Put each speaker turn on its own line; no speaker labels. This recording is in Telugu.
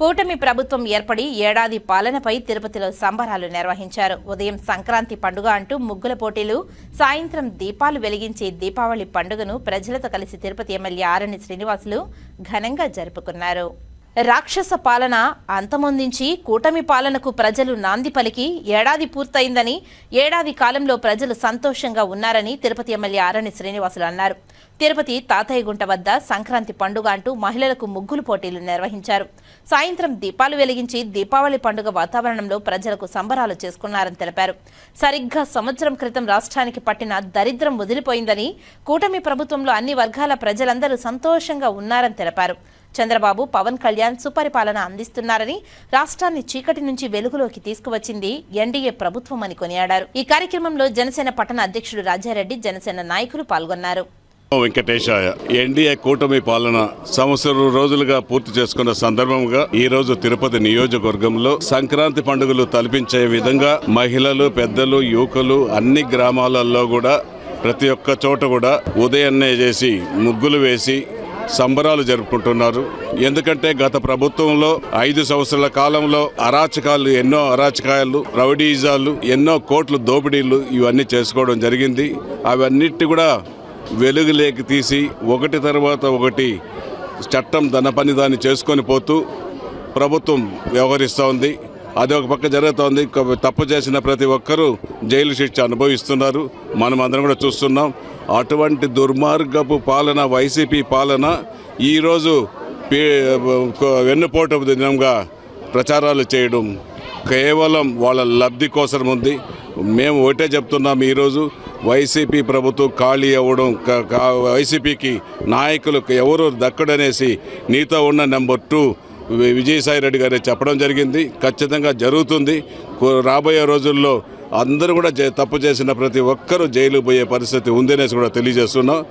కూటమి ప్రభుత్వం ఏర్పడి ఏడాది పాలనపై తిరుపతిలో సంబరాలు నిర్వహించారు. ఉదయం సంక్రాంతి పండుగ అంటూ ముగ్గుల పోటీలు సాయంత్రం దీపాలు వెలిగించే దీపావళి పండుగను ప్రజలతో కలిసి తిరుపతి ఎమ్మెల్యే ఆరణి శ్రీనివాసులు ఘనంగా జరుపుకున్నారు. రాక్షస పాలన అంతమొందించి కూటమి పాలనకు ప్రజలు నాంది పలికి ఏడాది పూర్తయిందని ఏడాది కాలంలో ప్రజలు సంతోషంగా ఉన్నారని తిరుపతి ఎమ్మెల్యే ఆరణి శ్రీనివాసులు అన్నారు. తిరుపతి తాతయ్యగుంట వద్ద సంక్రాంతి పండుగ అంటూ మహిళలకు ముగ్గులు పోటీలు నిర్వహించారు. సాయంత్రం దీపాలు వెలిగించి దీపావళి పండుగ వాతావరణంలో ప్రజలకు సంబరాలు చేసుకున్నారని తెలిపారు. సరిగ్గా సంవత్సరం క్రితం రాష్ట్రానికి పట్టిన దరిద్రం వదిలిపోయిందని కూటమి ప్రభుత్వంలో అన్ని వర్గాల ప్రజలందరూ సంతోషంగా ఉన్నారని తెలిపారు. చంద్రబాబు పవన్ కళ్యాణ్ సుపరిపాలన అందిస్తున్నారని రాష్ట్రాన్ని చీకటి నుంచి వెలుగులోకి తీసుకువచ్చింది ఎన్డీఏ ప్రభుత్వం అని కొనియాడారు. ఈ కార్యక్రమంలో జనసేన పట్టణ అధ్యక్షుడు రాజారెడ్డి జనసేన నాయకులు పాల్గొన్నారు.
వెంకటేశాయ ఎన్డీఏ కూటమి పాలన సంవత్సరం రోజులుగా పూర్తి చేసుకున్న సందర్భంగా ఈ రోజు తిరుపతి నియోజకవర్గంలో సంక్రాంతి పండుగలు తలపించే విధంగా మహిళలు పెద్దలు యువకులు అన్ని గ్రామాలలో కూడా ప్రతి ఒక్క చోట కూడా ఉదయాన్నే చేసి ముగ్గులు వేసి సంబరాలు జరుపుకుంటున్నారు. ఎందుకంటే గత ప్రభుత్వంలో ఐదు సంవత్సరాల కాలంలో అరాచకాలు ఎన్నో అరాచకాలు రౌడీజాలు ఎన్నో కోట్లు దోపిడీలు ఇవన్నీ చేసుకోవడం జరిగింది. అవన్నిటి కూడా వెలుగులేకి తీసి ఒకటి తర్వాత ఒకటి చట్టం తన పని దాన్ని చేసుకొని పోతూ ప్రభుత్వం వ్యవహరిస్తూ ఉంది. అది ఒక పక్క జరుగుతోంది తప్పు చేసిన ప్రతి ఒక్కరూ జైలు శిక్ష అనుభవిస్తున్నారు. మనం అందరం కూడా చూస్తున్నాం. అటువంటి దుర్మార్గపు పాలన వైసీపీ పాలన ఈరోజు పే- వెన్నుపోటు దినంగా ప్రచారాలు చేయడం కేవలం వాళ్ళ లబ్ధి కోసం ఉంది. మేము ఒకటే చెప్తున్నాం ఈరోజు వైసీపీ ప్రభుత్వం ఖాళీ అవ్వడం వైసీపీకి నాయకులకు ఎవరు దక్కడనేసి నీతో ఉన్న నెంబర్ టూ వి- విజయసాయి రెడ్డి గారే చెప్పడం జరిగింది. ఖచ్చితంగా జరుగుతుంది. రాబోయే రోజుల్లో అందరూ కూడా తప్పు చేసిన ప్రతి ఒక్కరూ జైలు పోయే పరిస్థితి ఉందనేసి కూడా తెలియజేస్తున్నాం.